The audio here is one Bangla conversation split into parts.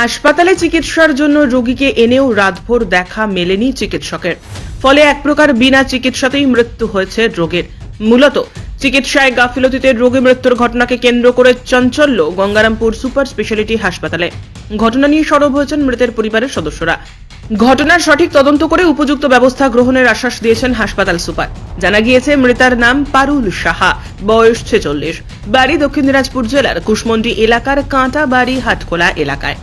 হাসপাতালে চিকিৎসার জন্য রোগীকে এনেও রাতভর দেখা মেলেনি চিকিৎসকের। ফলে এক প্রকার বিনা চিকিৎসাতেই মৃত্যু হয়েছে রোগের। মূলত চিকিৎসায় গাফিলতিতে রোগী মৃত্যুর ঘটনাকে কেন্দ্র করে চাঞ্চল্য গঙ্গারামপুর সুপার স্পেশালিটি হাসপাতালে। ঘটনা নিয়ে সরব হয়েছেন মৃতের পরিবারের সদস্যরা। ঘটনার সঠিক তদন্ত করে উপযুক্ত ব্যবস্থা গ্রহণের আশ্বাস দিয়েছেন হাসপাতাল সুপার। জানা গিয়েছে, মৃতার নাম পারুল সাহা, বয়স ছেচল্লিশ, বাড়ি দক্ষিণ দিনাজপুর জেলার কুশমন্ডি এলাকার কাঁটা বাড়ি হাটখোলা এলাকায়।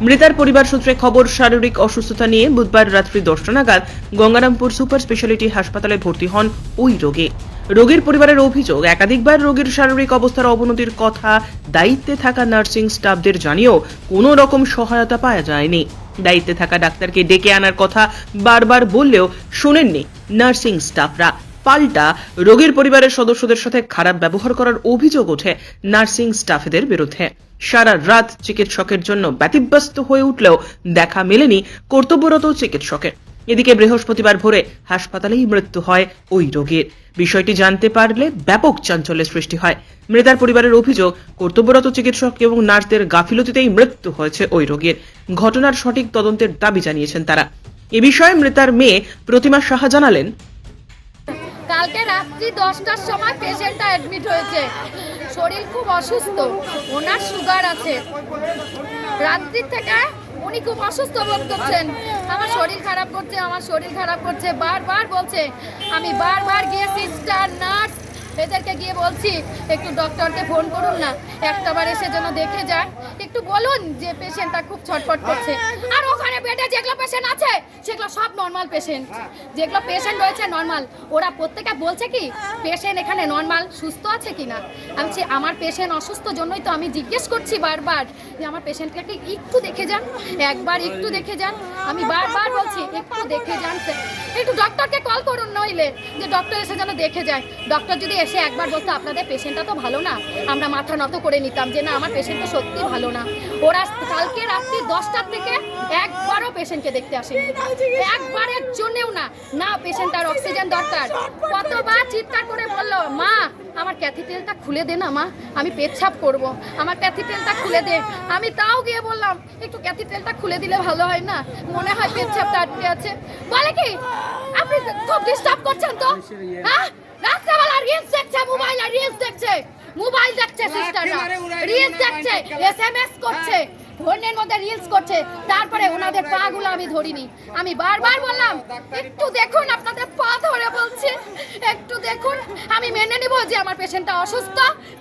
মৃতার পরিবার সূত্রে খবর, শারীরিক অসুস্থতা নিয়ে বুধবার রাত্রি দশটা নাগাদ গঙ্গারামপুর সুপার স্পেশালিটি হাসপাতালে ভর্তি হন ওই রোগী। রোগীর পরিবারের অভিযোগ, একাধিকবার রোগীর শারীরিক অবস্থার অবনতির কথা দায়িত্বে থাকা নার্সিং স্টাফদের জানিয়েও কোনো রকম সহায়তা পাওয়া যায়নি। দায়িত্বে থাকা ডাক্তারকে ডেকে আনার কথা বারবার বললেও শোনেননি নার্সিং স্টাফরা। পাল্টা রোগীর পরিবারের সদস্যদের সাথে খারাপ ব্যবহার করার অভিযোগ ওঠে নার্সিং স্টাফেদের বিরুদ্ধে। সারা রাত চিকিৎসকের জন্য ব্যতিব্যস্ত হয়ে উঠলেও দেখা মেলেনি কর্তব্যরত চিকিৎসকের। এদিকে বৃহস্পতিবার ভোরে হাসপাতালেই মৃত্যু হয় ওই রোগীর। বিষয়টি জানতে পারলে ব্যাপক চাঞ্চল্যের সৃষ্টি হয়। মৃতার পরিবারের অভিযোগ, কর্তব্যরত চিকিৎসক এবং নার্সদের গাফিলতিতেই মৃত্যু হয়েছে ওই রোগীর। ঘটনার সঠিক তদন্তের দাবি জানিয়েছেন তারা। এ বিষয়ে মৃতার মেয়ে প্রতিমা সাহা জানালেন কালকে রাত্রি দশটার সময় পেশেন্টটা অ্যাডমিট হয়েছে। শরীর খুব অসুস্থ, ওনার সুগার আছে। রাত্রি থেকে উনি খুব অসুস্থ বোধ করছেন। আমার শরীর খারাপ করছে, আমার শরীর খারাপ করছে, বারবার বলছে, আমি বারবার গিয়ে সিস্টার নার্স এদেরকে গিয়ে বলছি, একটু ডক্টরকে ফোন করুন না। একটাবার এসে যেন দেখে যান। একটু বলুন যে পেশেন্টটা খুব ছটফট করছে। আর ওখানে বেডে যেগুলো পেশেন্ট আছে, সেগুলো সব নর্মাল পেশেন্ট যেগুলো পেশেন্ট রয়েছে নর্মাল ওরা প্রত্যেকে বলছে কি পেশেন্ট এখানে নর্মাল সুস্থ আছে কি না আমি আমার পেশেন্ট অসুস্থ জন্যই তো আমি জিজ্ঞেস করছি বারবার যে আমার পেশেন্টকে একটু দেখে যান, একবার একটু দেখে যান। আমি বারবার বলছি, একটু দেখে যান একটু ডক্টরকে কল করুন। নইলে যে ডক্টর এসে যেন দেখে যায়। ডক্টর যদি এসে একবার বলতো, আপনাদের পেশেন্টটা তো ভালো না। আমরা মাথা নত করে নিতাম যে, না, আমার পেশেন্ট তো সত্যি ভালো না। ওরা কালকে রাত্রি দশটার থেকে একবারও পেশেন্টকে দেখতে আসে একবারের জন্যেও না। না পেশেন্টটার অক্সিজেন দরকার। কতবার চিৎকার করে বলল, মা আমার ক্যাথিটেলটা খুলে দে না মা। আমি পেচ্ছাপ করব। আমার ক্যাথিটেলটা খুলে দে। আমি তাও গিয়ে বললাম একটু ক্যাথিটেলটা খুলে দিলে ভালো হয় না? মনে হয় পেচ্ছাপটা আটকে আছে। বলে কি আপনি খুব ডিস্টার্ব করছেন তো? হ্যাঁ? রাত্রেবেলা রিলস দেখছে মোবাইলে রিলস দেখছে। মোবাইল দেখছে সিস্টাররা রিলস দেখছে এসএমএস করছে। ফোনের মধ্যে রিলস করছে, তারপরে ওনাদের পা গুলো আমি ধরিনি। আমি বারবার বললাম, একটু দেখুন, আপনাদের পা ধরে বলছে। একটু দেখুন, আমি মেনে নিব যে আমার পেশেন্টটা অসুস্থ,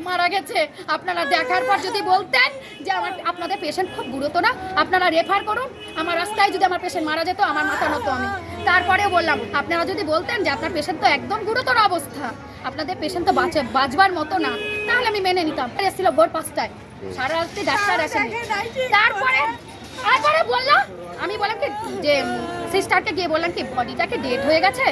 মারা গেছে। আপনারা দেখার পর যদি বলতেন যে আমার, আপনাদের পেশেন্ট খুব গুরুতর আপনারা রেফার করুন। আমার রাস্তায় যদি আমার পেশেন্ট মারা যেত, আমার মাথা নত আমি। তারপরে বললাম, আপনারা যদি বলতেন যে আপনার পেশেন্ট তো একদম গুরুতর অবস্থা, আপনাদের পেশেন্ট তো বাঁচে, বাঁচবার মতো না, তাহলে আমি মেনে নিতাম। এসেছিল ভোর পাঁচটায়। সারা রাত্রি ডাক্তার আসেনি তারপরে তারপরে বললাম আমি বললাম কি যে সিস্টারকে গিয়ে বললাম কি বডিটাকে ডেড হয়ে গেছে।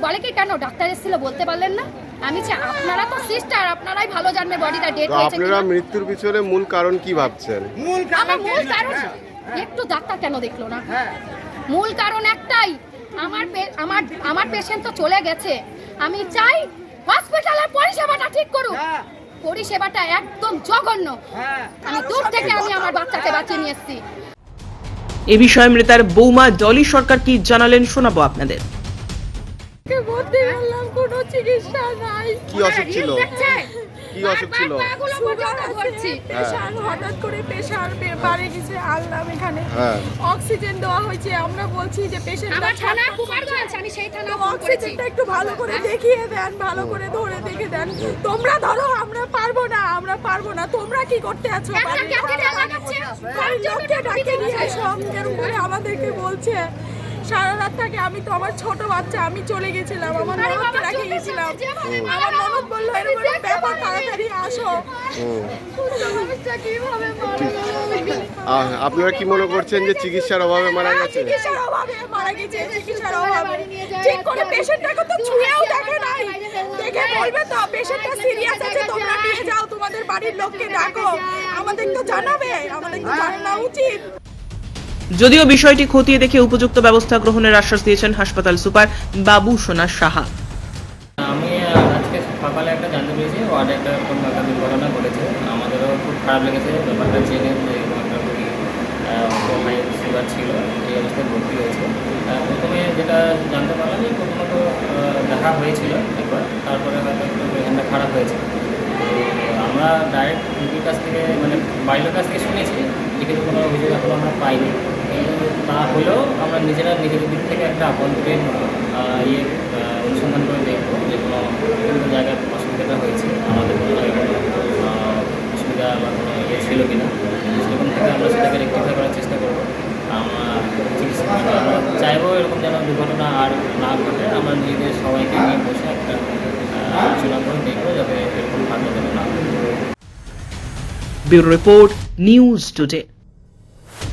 বলে কি কেন ডাক্তার এসেছিল বলতে পারলেন না? আমি যে আপনারা তো সিস্টার আপনারাই ভালো জানবে বডিটা ডেড হয়েছে আপনারা মৃত্যুর পিছনে মূল কারণ কি ভাবছেন? আমার মূল কারণ একটু ডাক্তার কেন দেখল না? মূল কারণ একটাই আমার পে- আমার আমার পেশেন্ট তো চলে গেছে। আমি চাই হসপিটালের পরিষেবাটা ঠিক করুক। পরিষেবাটা একদম জঘন্য। আমি দূর থেকে আমি আমার বাচ্চাকে বাঁচিয়ে নিয়ে এসেছি। এ বিষয়ে মৃতার বৌমা জলি সরকার কি জানালেন শোনাবো আপনাদের। কোনো চিকিৎসা নাই। কি অসুখ ছিল? কি অসুখ ছিল? হঠাৎ করে পেশার বাড়ে গেছে আনলাম এখানে। হ্যাঁ। অক্সিজেন দেওয়া হয়েছে আমরা বলছি যে পেশেন্ট আমার আমি সেই থানা অক্সিজেনটা একটু ভালো করে দেখিয়ে দেন ভালো করে ধরে দেখে দেন। তোমরা ধরো আমরা পারব না আমরা পারব না। তোমরা কি করতে আছো? একটা বাড়ির ক্যাথেটার বাড়ির লোককে ডাকে নিয়ে এসো এরকম করে আমাদেরকে বলছে। সারা রাত থাকে আমি তো আমার ছোট বাচ্চা আমি চলে গেছিলাম আমার ননদকে বাবা, গেছিলাম আমার ননদ বলল এরকম ব্যাপার তাড়াতাড়ি আসো আপনারা কি মনে করছেন যে চিকিৎসার অভাবে মারা গেছে চিকিৎসার অভাবে মারা গেছে চিকিৎসার অভাবে ঠিক করে পেশেন্টটাকে তো ছুঁয়েও দেখে নাই দেখে বলবে তো পেশেন্টটা সিরিয়াস আছে তোমরা নিয়ে যাও তোমাদের বাড়ির লোককে ডাকো আমাদের তো জানাবে আমাদের তো জানা উচিত যদিও বিষয়টি খতিয়ে দেখে উপযুক্ত ব্যবস্থা গ্রহণের আশ্বাস দিয়েছেন হাসপাতাল সুপার বাবু সোনা সাহা। আমি আজকে সকালে একটা জানতে পেরেছি, ওয়ার্ডে একটা কোনো একটা দুর্ঘটনা ঘটেছে। আমাদেরও খুব খারাপ লেগেছে, ব্যাপারটা জেনে যে একটা ছিল এই অবস্থায় ভর্তি হয়েছে। প্রথমে যেটা জানতে পারলাম যে প্রথমত দেখা হয়েছিল একবার, তারপরে হয়তো খারাপ হয়েছে। আমরা ডাইরেক্ট রুগীর কাছ থেকে মানে বাড়ির কাছ থেকে শুনেছি, লিখিত কোনো অভিযোগ এখনও আমরা পাইনি। তা হলেও আমরা নিজেরা নিজেদের দিক থেকে একটা আহ, ইয়ে অনুসন্ধান করে দেখব যে কোনো কোনো জায়গায় অসুবিধাটা হয়েছে আমাদের কোনো জায়গায়। অসুবিধা বা কোনো ইয়ে ছিল কি না সেরকম থেকে আমরা সেটাকে রেক্টিফাই করার চেষ্টা করব। আমরা মানে চাইব এরকম যেন দুর্ঘটনা আর না ঘটে। আমরা নিজেদের সবাইকে নিয়ে বসে একটা আলোচনা করে দেখব যাতে এরকম ঘটনা যেন না। Bureau report news today.